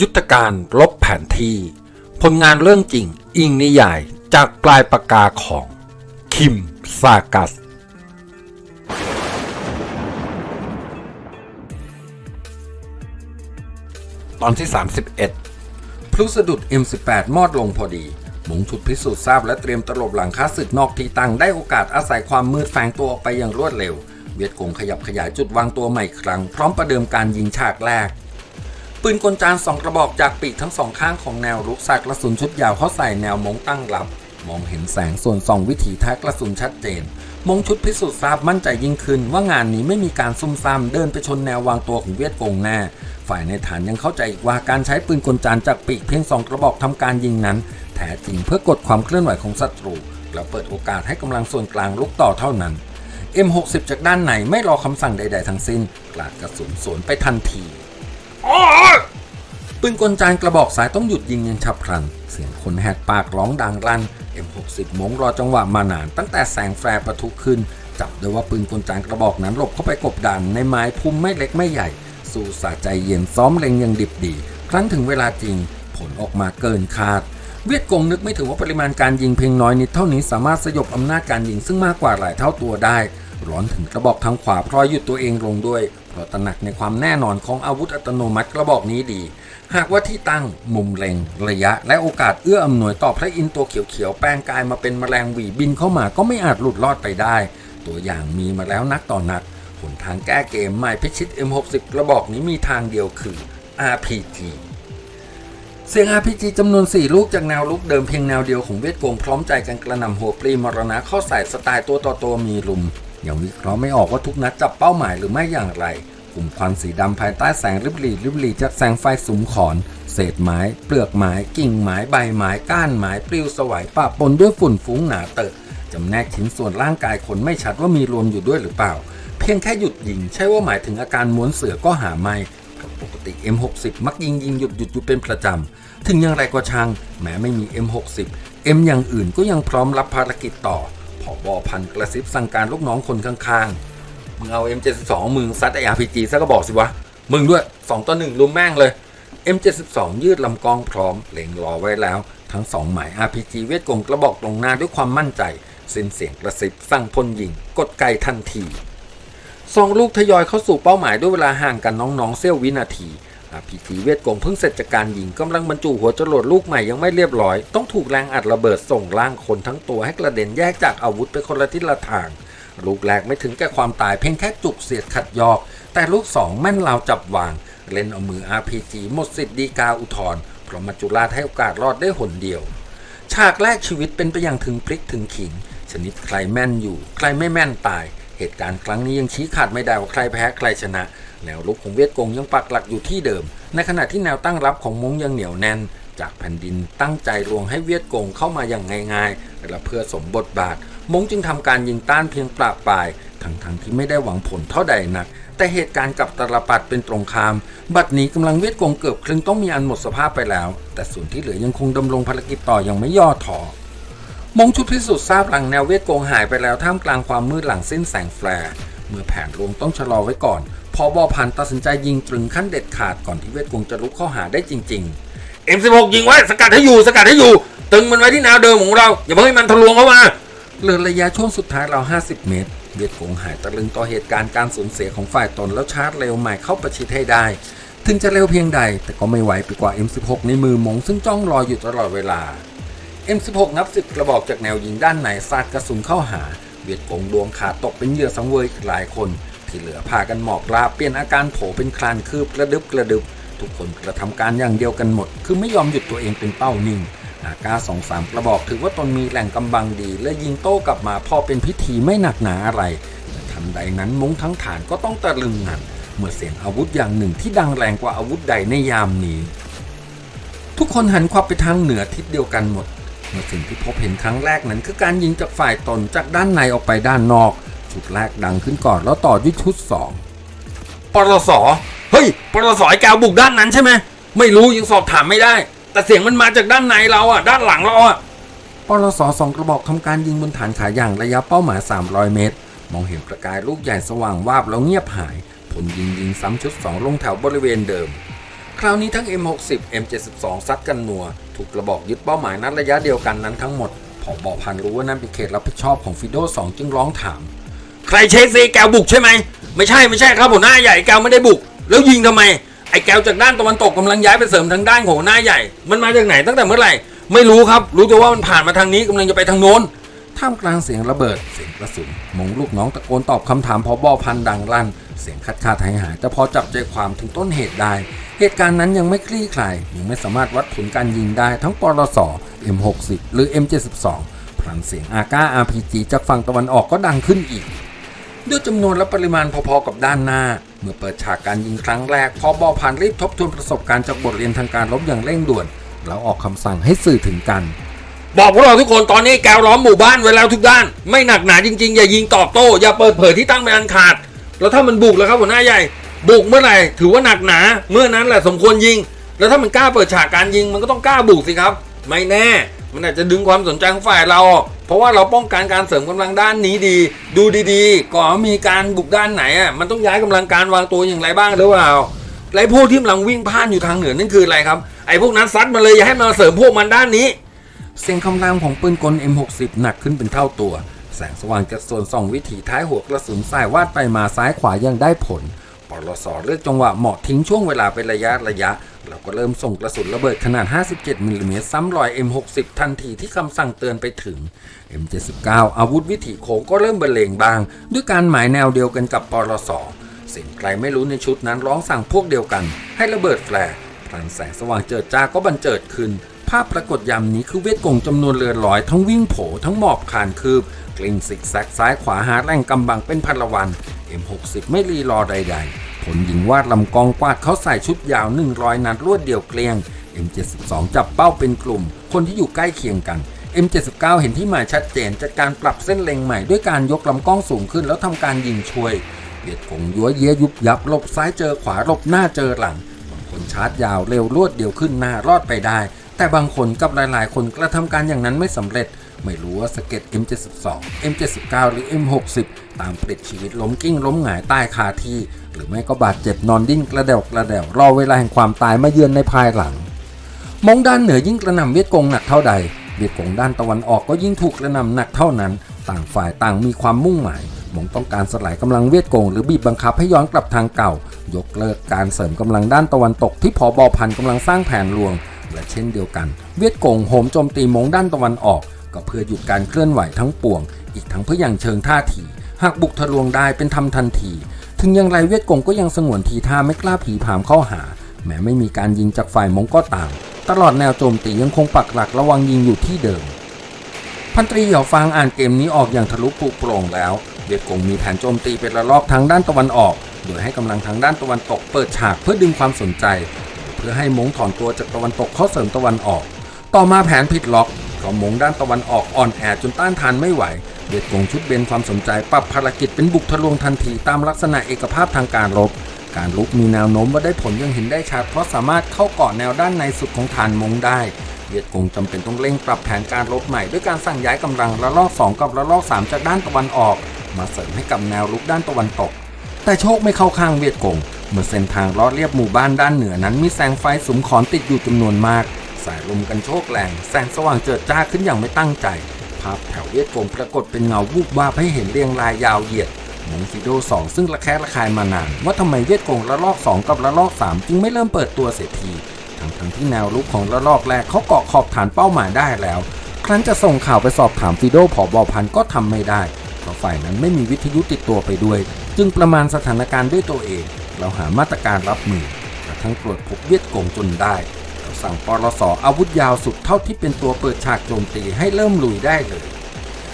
ยุทธการลบแผนที่ ผลงานเรื่องจริงอิงนิยายจากปลายปากกาของ คิมซากัส ตอนที่ 31 พลุสะดุด M18 มอดลงพอดี หมงชุดพิสูจน์ทราบและเตรียมตลบหลังค้าศึกนอกที่ตั้งได้โอกาสอาศัยความมืดแฝงตัวออกไปอย่างรวดเร็ว เวียดกงขยับขยายจุดวางตัวใหม่ครั้ง พร้อมประเดิมการยิงฉากแรก ปืนกลจานสองกระบอกจากปีกทั้งสองข้างของแนวรุกสักกระสุนชุดยาวเข้าใส่แนวมงตั้งรับ มองเห็นแสงส่วนสองวิถีแท้กกระสุนชัดเจน มงชุดพิสูจน์ทราบมั่นใจยิ่งขึ้น ว่างานนี้ไม่มีการซุ่มซ่ามเดินไปชนแนววางตัวของเวียดกงแน่ฝ่ายในฐานยังเข้าใจอีกว่าการใช้ปืนกลจานจากปีกเพียงสองกระบอกทำการยิงนั้น แท้จริงเพื่อกดความเคลื่อนไหวของศัตรู แล้วเปิดโอกาสให้กำลังส่วนกลางลุกต่อเท่านั้น M60 จากด้านไหนไม่รอคำสั่งใด ๆ ทั้งสิ้นกลาดกระสุนสวนไปทันที ปืนกลจานกระบอกสายต้องหยุดยิงอยังฉับพลัน เสียงคนแหกปากร้องดังลั่น M60 มงรอจังหวะมานาน ตั้งแต่แสงแฟร์ประทุขึ้น จับได้ว่าปืนกลจานกระบอกนั้นหลบเข้าไปกบดันในไม้พุ่มไม่เล็กไม่ใหญ่ สู่สาใจเย็นซ้อมเล็งอยังดิบดี ครั้นถึงเวลาจริง ผลออกมาเกินคาด เวียดกงนึกไม่ถึงว่าปริมาณการยิงเพียงน้อยนิดเท่านี้สามารถสยบอำนาจการยิงซึ่งมากกว่าหลายเท่าตัวได้ ร้อนถึงกระบอกทางขวาพลอยหยุดตัวเองลงด้วย เราตระหนักในความแน่นอนของอาวุธอัตโนมัติกระบอกนี้ดี หากว่าที่ตั้งมุมเล็ง ระยะ และโอกาสเอื้ออำนวยต่อพระอินทร์ตัวเขียวๆแปลงกายมาเป็นแมลงหวีบินเข้ามาก็ไม่อาจหลุดรอดไปได้ ตัวอย่างมีมาแล้วนักต่อนักหนทางแก้เกมใหม่พิชิต M60 กระบอกนี้มีทางเดียวคือ RPG เสียง RPG จำนวน 4 ลูกจากแนวลุกเดิมเพียงแนวเดียวของเวทกงพร้อมใจกันกระหน่ำหัวปรีมรณะเข้าใส่สไตล์ตัวต่อตัวมีลุม ยังวิเคราะห์ไม่ออกว่าทุกนัดจับเป้าหมายหรือไม่อย่างไร กลุ่มควันสีดำภายใต้แสงริบหรี่ริบหรี่จากแสงไฟสุมขอน เศษไม้ เปลือกไม้ กิ่งไม้ใบไม้ก้านไม้ปลิวสวัยปะปนด้วยฝุ่นฟุ้งหนาเตอะจำแนกชิ้นส่วนร่างกายคนไม่ชัดว่ามีรวมอยู่ด้วยหรือเปล่า เพียงแค่หยุดยิง ใช่ว่าหมายถึงอาการม้วนเสือก็หาไม่เพราะปกติ M60 มักยิงยิงหยุดหยุดอยู่เป็นประจำ ถึงอย่างไรก็ช่าง แม้ไม่มี M60 M อย่างอื่นก็ยังพร้อมรับภารกิจต่อ ผอบอพันกระซิบสั่งการลูกน้องคนข้างๆ มึงเอา M72 มึงซัดไอ RPG ซะก็บอกสิวะ มึงด้วย 2ต่อ1ลุมแม่งเลย M72 ยืดลำกล้องพร้อมเล็งรอไว้แล้ว ทั้งสองหมาย RPG เวทกลงกระบอกตรงหน้าด้วยความมั่นใจสิ้นเสียงกระซิบสั่งพลยิง กดไกทันทีสองลูกทยอยเข้าสู่เป้าหมายด้วยเวลาห่างกันน้องๆเสี้ยววินาที RPG เวทกงเพิ่งเสร็จจากการยิงกำลังบรรจุหัวจรวดลูกใหม่ยังไม่เรียบร้อย ต้องถูกแรงอัดระเบิดส่งร่างคนทั้งตัวให้กระเด็นแยกจากอาวุธไปคนละทิศละทาง ลูกแรกไม่ถึงแก่ความตายเพียงแค่จุกเสียดขัดยอก แต่ลูกสองแม่นราวจับวาง เล่นเอามือ RPG หมดสิทธิ์ดีกาอุทธรเพราะมัจจุราชให้โอกาสรอดได้หนเดียว ฉากแรกชีวิตเป็นไปอย่างถึงพริกถึงขิง ชนิดใครแม่นอยู่ ใครไม่แม่นตาย เหตุการณ์ครั้งนี้ยังชี้ขาดไม่ได้ว่าใครแพ้ใครชนะ แนวลุกของเวียดกงยังปักหลักอยู่ที่เดิม ในขณะที่แนวตั้งรับของมงยังเหนียวแน่น จากแผ่นดินตั้งใจลวงให้เวียดกงเข้ามาอย่างง่ายๆและเพื่อสมบทบาท มงจึงทำการยิงต้านเพียงปราบปรายทั้งๆที่ไม่ได้หวังผลเท่าใดนัก แต่เหตุการณ์กับตลปัดเป็นตรงข้าม บัดนี้กำลังเวียดกงเกือบครึ่งต้องมีอันหมดสภาพไปแล้ว แต่ส่วนที่เหลือยังคงดำรงภารกิจต่อยังไม่ย่อถอมงชุดพิสูจน์ทราบหลังแนวเวทกงหายไปแล้วท่ามกลางความมืดหลังสิ้นแสงแฟร์ มือแผนรวมต้องชะลอไว้ก่อนพอบอพันตัดสินใจยิงตรึงขั้นเด็ดขาดก่อนที่เวทกงจะลุกเข้าหาได้จริงๆ M16 ยิงไว้สกัดให้อยู่สกัดให้อยู่ ตึงมันไว้ที่แนวเดิมของเรา อย่าเพิ่งให้มันทะลวงเข้ามาเหลือระยะช่วงสุดท้ายเรา 50 เมตร เวียดกงหายตะลึงต่อเหตุการณ์การสูญเสียของฝ่ายตนแล้วชาร์จเร็วใหม่เข้าประชิดให้ได้ ถึงจะเร็วเพียงใด แต่ก็ไม่ไหวไปกว่า M16 ในมือมงซึ่งจ้องรออยู่ตลอดเวลา M16 นับสิบกระบอกจากแนวยิงด้านไหนสาดกระสุนเข้าหา เวียดกงดวงขาดตกเป็นเหยื่อสังเวยหลายคน ที่เหลือพากันหมอบราบเปลี่ยนอาการโผเป็นคลานคืบกระดึบกระดึบ ทุกคนกระทำการอย่างเดียวกันหมด คือไม่ยอมหยุดตัวเองเป็นเป้านิ่งอากาสองสามกระบอกถือว่าตนมีแหล่งกำบังดี และยิงโต้กลับมาพอเป็นพิธีไม่หนักหนาอะไรแต่ทันใดนั้นมุ้งทั้งฐานก็ต้องตะลึงงันเมื่อเสียงอาวุธอย่างหนึ่งที่ดังแรงกว่าอาวุธใดในยามนี้ ทุกคนหันควับไปทางเหนือทิศเดียวกันหมด เมื่อสิ่งที่พบเห็นครั้งแรกนั้นคือการยิงจากฝ่ายตนจากด้านในออกไปด้านนอก ชุดแรกดังขึ้นก่อนแล้วต่อด้วยชุดสองปรสเฮ้ยปรสไอ้แกวบุกด้านนั้นใช่ไหมไม่รู้ยังสอบถามไม่ได้ แต่เสียงมันมาจากด้านในเราอะ ด้านหลังเราอะปรสสองกระบอกทำการยิงบนฐานขาอย่างระยะเป้าหมาย 300 เมตร มองเห็นประกายลูกใหญ่สว่างวาบแล้วเงียบหายผลยิงยิงซ้ำชุดสองลงแถวบริเวณเดิม คราวนี้ทั้ง M60 M72 ซัดกันนัว ถูกกระบอกยึดเป้าหมายนัดระยะเดียวกันนั้นทั้งหมดผอบอพันรู้ว่านั่นเป็นเขตรับผิดชอบของฟิโด2จึงร้องถาม ใครเช็คซีแกวบุกใช่ไหม ไม่ใช่ไม่ใช่ครับหัวหน้าใหญ่แกวไม่ได้บุก แล้วยิงทำไม ไอ้แกวจากด้านตะวันตกกำลังย้ายไปเสริมทางด้านของหน้าใหญ่ มันมาจากไหนตั้งแต่เมื่อไหร่ ไม่รู้ครับ รู้แต่ว่ามันผ่านมาทางนี้กำลังจะไปทางโน้น ท่ามกลางเสียงระเบิด เสียงกระสุนมงลูกน้องตะโกนตอบคำถามพอบอพันดังลั่น เสียงคัดค้านหายหาย แต่พอจับใจความถึงต้นเหตุได้ เหตุการณ์นั้นยังไม่คลี่คลาย ยังไม่สามารถวัดผลการยิงได้ทั้งปลส M60 หรือ M72 พลันเสียงอาก้า RPG จากฝั่งตะวันออกก็ดังขึ้นอีกด้วยจำนวนและปริมาณพอๆกับด้านหน้า เมื่อเปิดฉากการยิงครั้งแรกพอบอพันรีบทบทวนประสบการณ์จากบทเรียนทางการรบอย่างเร่งด่วน แล้วออกคำสั่งให้สื่อถึงกัน บอกพวกเราทุกคนตอนนี้แกวล้อมหมู่บ้านไว้แล้วทุกด้าน ไม่หนักหนาจริงๆ อย่ายิงตอบโต้ อย่าเปิดเผยที่ตั้งเป็นอันขาด แล้วถ้ามันบุกแล้วครับหัวหน้าใหญ่ บุกเมื่อไหร่ถือว่าหนักหนา เมื่อนั้นแหละสมควรยิง แล้วถ้ามันกล้าเปิดฉากการยิงมันก็ต้องกล้าบุกสิครับ ไม่แน่ มันอาจจะดึงความสนใจของฝ่ายเรา เพราะว่าเราป้องกันการเสริมกำลังด้านนี้ดี ดูดีๆ ก่อนมีการบุกด้านไหนอะมันต้องย้ายกำลังการวางตัวอย่างไรบ้างหรือเปล่าไอ้พวกที่กำลังวิ่งผ่านอยู่ทางเหนือนั่นคืออะไรครับไอ้พวกนั้นซัดมาเลยอย่าให้มาเสริมพวกมันด้านนี้ เสียงคำรามของปืนกล M60 หนักขึ้นเป็นเท่าตัว แสงสว่างจากส่วนส่องวิถีท้ายหัวกระสุนสายวาดไปมาซ้ายขวายังได้ผลปลสเลือกจังหวะเหมาะทิ้งช่วงเวลาเป็นระยะระยะ เราก็เริ่มส่งกระสุนระเบิดขนาด 57มิลลิเมตรซ้ำรอย M60 ทันทีที่คำสั่งเตือนไปถึง M79 อาวุธวิถีโค้งก็เริ่มบรรเลงบาง ด้วยการหมายแนวเดียวกันกับปลสสิ่งใครไม่รู้ในชุดนั้นร้องสั่งพวกเดียวกัน ให้ระเบิดแฟลร์พลันแสงสว่างเจิดจ้าก็บันเจิดขึ้นาพปรากฏยามนี้คือเวทกงจำนวนเรือนร้อยทั้งวิ่งโผทั้งหมอบคานคืบกลิ้งซิกแซกซ้ายขวาหาแหล่งกำบังเป็นพันละวัน M60 ไม่รีรอใด ๆ ผลยิงวาดลำกองกวาดเขาใส่ชุดยาว 100 นัดรวดเดียวเกลียง M72 จับเป้าเป็นกลุ่ม คนที่อยู่ใกล้เคียงกัน M79 เห็นที่หมายชัดเจนจากการปรับเส้นเล็งใหม่ด้วยการยกลำกล้องสูงขึ้นแล้วทำการยิงช่วยเวียดกงยัวเยียยุบยับหลบซ้ายเจอขวาหลบหน้าเจอหลังบางคนชาร์จยาวเร็วรวดเดียวขึ้นหน้ารอดไปได้ แต่บางคนกับหลายๆ คนกระทำการอย่างนั้นไม่สำเร็จ ไม่รู้ว่าสเก็ต M72 M79 หรือ M60 ตามปลิดชีวิตล้มกิ้งล้มหงายใต้คาที่ หรือไม่ก็บาดเจ็บนอนดิ้นกระเดวกระเดวรอเวลาแห่งความตายมาเยือนในภายหลัง มองด้านเหนือยิ่งกระหน่ำเวียดกงหนักเท่าใด เวียดกงด้านตะวันออกก็ยิ่งถูกกระหน่ำหนักเท่านั้น ต่างฝ่ายต่างมีความมุ่งหมายมองต้องการสลายกำลังเวียดกงหรือบีบบังคับให้ย้อนกลับทางเก่า ยกเลิกการเสริมกำลังด้านตะวันตกที่พอบอพันกำลังสร้างแผนลวง ช่นเดียวกัน เวียดกงโหมโจมตีมงด้านตะวันออก ก็เพื่อหยุดการเคลื่อนไหวทั้งปวง อีกทั้งเพื่อยังเชิงท่าที หากบุกทะลวงได้เป็นทำทันที ถึงอย่างไรเวียดกงก็ยังสงวนทีท่าไม่กล้าผีผามเข้าหา แม้ไม่มีการยิงจากฝ่ายมงก็ตาม ตลอดแนวโจมตียังคงปักหลักระวังยิงอยู่ที่เดิม พันตรีเหยาฟางอ่านเกมนี้ออกอย่างทะลุปุโปร่งแล้ว เวียดกงมีแผนโจมตีเป็นระลอกทางด้านตะวันออกโดยให้กำลังทางด้านตะวันตกเปิดฉากเพื่อดึงความสนใจ พื่อให้มงถอนตัวจากตะวันตกเข้าเสริมตะวันออก ต่อมาแผนผิดล็อกเพราะมงด้านตะวันออกอ่อนแอจนต้านทานไม่ไหวเวียดกงชุดเบนความสนใจปรับภารกิจเป็นบุกทะลวงทันทีตามลักษณะเอกภาพทางการรบ การลุกมีแนวโน้มว่าได้ผลยังเห็นได้ชัดเพราะสามารถเข้าเกาะแนวด้านในสุดของฐานมงได้เวียดกงจำเป็นต้องเร่งปรับแผนการรบใหม่ด้วยการสั่งย้ายกำลังระลอก 2 กับระลอก 3 จากด้านตะวันออก มาเสริมให้กับแนวลุกด้านตะวันตก แต่โชคไม่เข้าข้างเวียดกง เมื่อเส้นทางลอดเรียบหมู่บ้านด้านเหนือนั้นมีแสงไฟสุมขอนติดอยู่จำนวนมาก สายลมกันโชกแรง แสงสว่างเจิดจ้าขึ้นอย่างไม่ตั้งใจ ภาพแถวเวียดกงปรากฏเป็นเงาวูบวาบให้เห็นเรียงรายยาวเหยียดมงฟิโด2 ซึ่งระแคะระคายมานาน ว่าทำไมเวียดกงระลอก 2 กับระลอก 3 จึงไม่เริ่มเปิดตัวเสียทีทั้งทั้งที่แนวลุกของระลอกแรกเขาเกาะขอบฐานเป้าหมายได้แล้ว ครั้นจะส่งข่าวไปสอบถามฟิโดผอบอพันก็ทำไม่ได้เพราะฝ่ายนั้นไม่มีวิทยุติดตัวไปด้วย จึงประมาณสถานการณ์ด้วยตัวเอง เราหามาตรการรับมือกระทั่งตรวจพบเวียดกงจนได้เราสั่งปลสออาวุธยาวสุดเท่าที่เป็นตัวเปิดฉากโจมตีให้เริ่มลุยได้เลย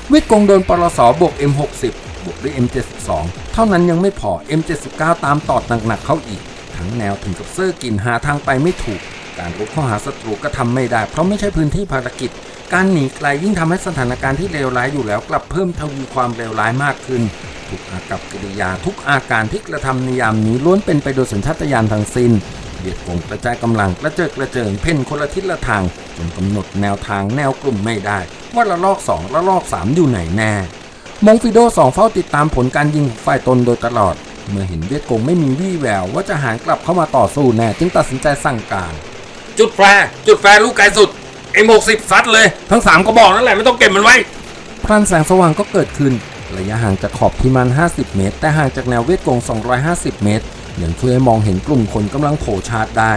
เวียดกงโดนปลสอบวก M60 บวกด้วย M72 เท่านั้นยังไม่พอ M79 ตามตอดหนักๆเข้าอีก ทั้งแนวถึงกับเซอร์กินหาทางไปไม่ถูก การรุกเข้าหาศัตรูก็ทำไม่ได้ เพราะไม่ใช่พื้นที่ภารกิจ การหนีไกลยิ่งทำให้สถานการณ์ที่เลวร้ายอยู่แล้วกลับเพิ่มทวีความเลวร้ายมากขึ้น ทุกอากับกิริยาทุกอาการที่กระทำในยามนี้ล้วนเป็นไปโดยสัญชาตญาณทั้งสิ้นเบียดกงกระจายกำลังกระเจิดกระเจิงเพ่นคนละทิศละทางจนกำหนดแนวทางแนวกลุ่มไม่ได้ ว่าละลอกสองละลอกสามอยู่ไหนแน่มงฟิโดสองเฝ้าติดตามผลการยิงของฝ่ายตนโดยตลอด เมื่อเห็นเวียดกงไม่มีวี่แววว่าจะหารกลับเข้ามาต่อสู้แน่จึงตัดสินใจสั่งการ จุดแฟร์จุดแฟร์ลูกไกลสุดเอ็มหกสิบซัดเลย ทั้งสามก็บอกนั่นแหละไม่ต้องเก็บมันไว้พลันแสงสว่างก็เกิดขึ้น ระยะห่างจากขอบพิมาน50 เมตร แต่ห่างจากแนวเวียดกง 250 เมตรยังช่วยให้มองเห็นกลุ่มคนกำลังโผล่ชาร์จได้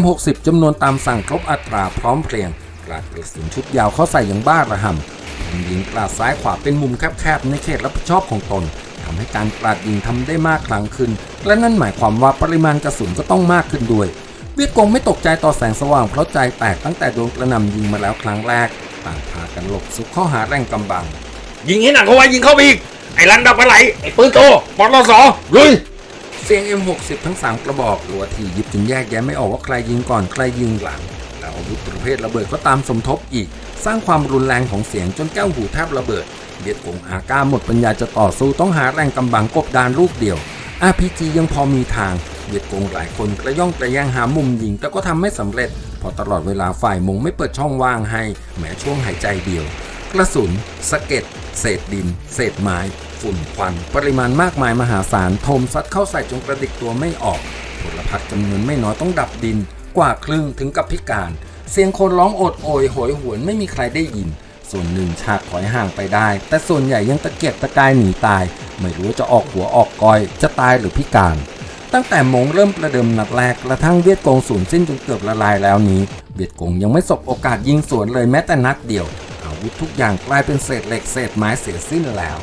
M60 จำนวนตามสั่งครบอัตราพร้อมเพรียงกราดกระสุนชุดยาวเข้าใส่อย่างบ้าระห่ำผมยิงกราดซ้ายขวาเป็นมุมแคบๆ ในเขตรับผิดชอบของตนทำให้การกราดยิงทำได้มากครั้งขึ้น และนั่นหมายความว่าปริมาณกระสุนก็ต้องมากขึ้นด้วย เวียดกงไม่ตกใจต่อแสงสว่างเพราะใจแตกตั้งแต่โดนกระหน่ำยิงมาแล้วครั้งแรก ต่างพากันหลบซุกข้าหาแรงกำบัง ยิงให้หนักเข้าไว้ยิงเข้าไปอีก ไอ้ลันดับปลาไหลไอ้ปืนโตปอลสอลุยเสียง M60 ทั้ง 3 กระบอกรัวทียิบจนแยกแยะไม่ออกว่าใครยิงก่อนใครยิงหลัง แล้วอาวุธประเภทระเบิดก็ตามสมทบอีก สร้างความรุนแรงของเสียงจนแก้วหูแทบระเบิดเบียดกงอาก้าหมดปัญญาจะต่อสู้ต้องหาแรงกำบังกบดานลูกเดียว RPG ยังพอมีทางเวียดกงหลายคนกระย่องกระแย่งหามุมยิงแต่ก็ทำไม่สำเร็จเพอตลอดเวลาฝ่ายมงไม่เปิดช่องว่างให้ แม้ช่วงหายใจเดียว กระสุนสะเก็ด เศษดิน เศษไม้ ฝุ่นควัน ปริมาณมากมายมหาศาลทมซัดเข้าใส่จนกระดิกตัวไม่ออกพลพัดจำนวนไม่น้อยต้องดับดิน กว่าครึ่งถึงกับพิการ เสียงคนร้องโอดโอยโหยหวนไม่มีใครได้ยิน ส่วนหนึ่งฉากถอยห่างไปได้ แต่ส่วนใหญ่ยังตะเกียกตะกายหนีตาย ไม่รู้จะออกหัวออกกอย จะตายหรือพิการตั้งแต่มงเริ่มประเดิมนัดแรกกระทั่งเวียดกงสูญสิ้นจนเกือบละลายแล้วนี้ เวียดกงยังไม่สบโอกาสยิงสวนเลยแม้แต่นัดเดียว วุธทุกอย่างกลายเป็นเศษเหล็กเศษไม้เสียสิ้นแล้ว